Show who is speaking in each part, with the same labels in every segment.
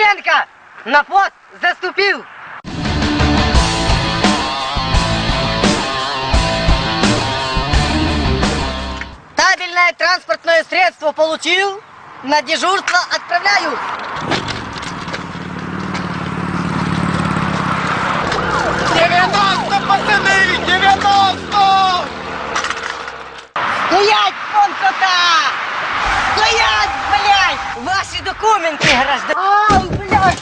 Speaker 1: Кириенко на пост заступил. Табельное транспортное средство получил, на дежурство отправляю. Ваши документы, граждан! Ау, блядь!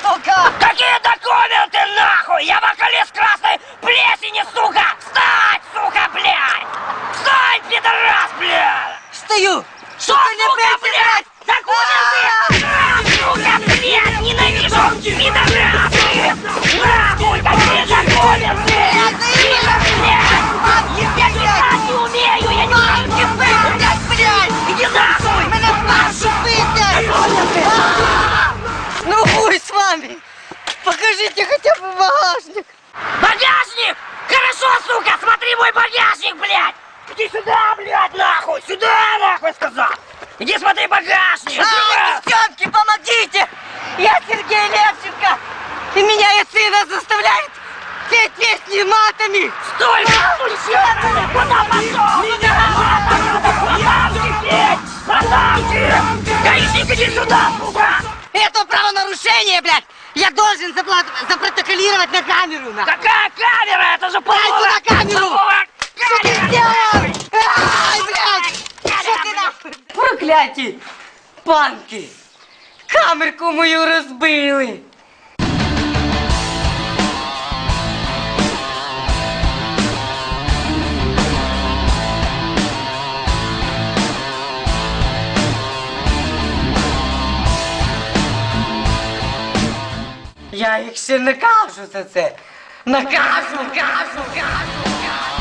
Speaker 1: Сука!
Speaker 2: Какие документы нахуй? Я вокалист красной плесени, сука! Встать, сука, блядь! Встань, пидорас, блядь!
Speaker 1: Стою!
Speaker 2: Что,
Speaker 1: Сука, не
Speaker 2: сука, блядь? Документы!
Speaker 1: Вами! Покажите хотя бы багажник!
Speaker 2: Багажник! Хорошо, сука, смотри мой багажник, блядь! Иди сюда, блядь, нахуй! Сюда, нахуй, сказал! Иди смотри багажник!
Speaker 1: А, девчонки, помогите! Я Сергей Левченко! И меня и сына заставляет петь песни матами!
Speaker 2: Стой, нахуй! Куда пошел? Меня
Speaker 1: Это правонарушение, блядь! Я должен запла- запротоколировать на камеру, на!
Speaker 2: Какая камера? Это же
Speaker 1: Дай
Speaker 2: половая...
Speaker 1: сюда камеру!
Speaker 2: половая
Speaker 1: Что ты сделал? Ай, блядь! Что ты нахуй? Прокляті! Панки! Камерку мою розбили! Їх ще накажу це! Накажу, накажу, накажу, накажу!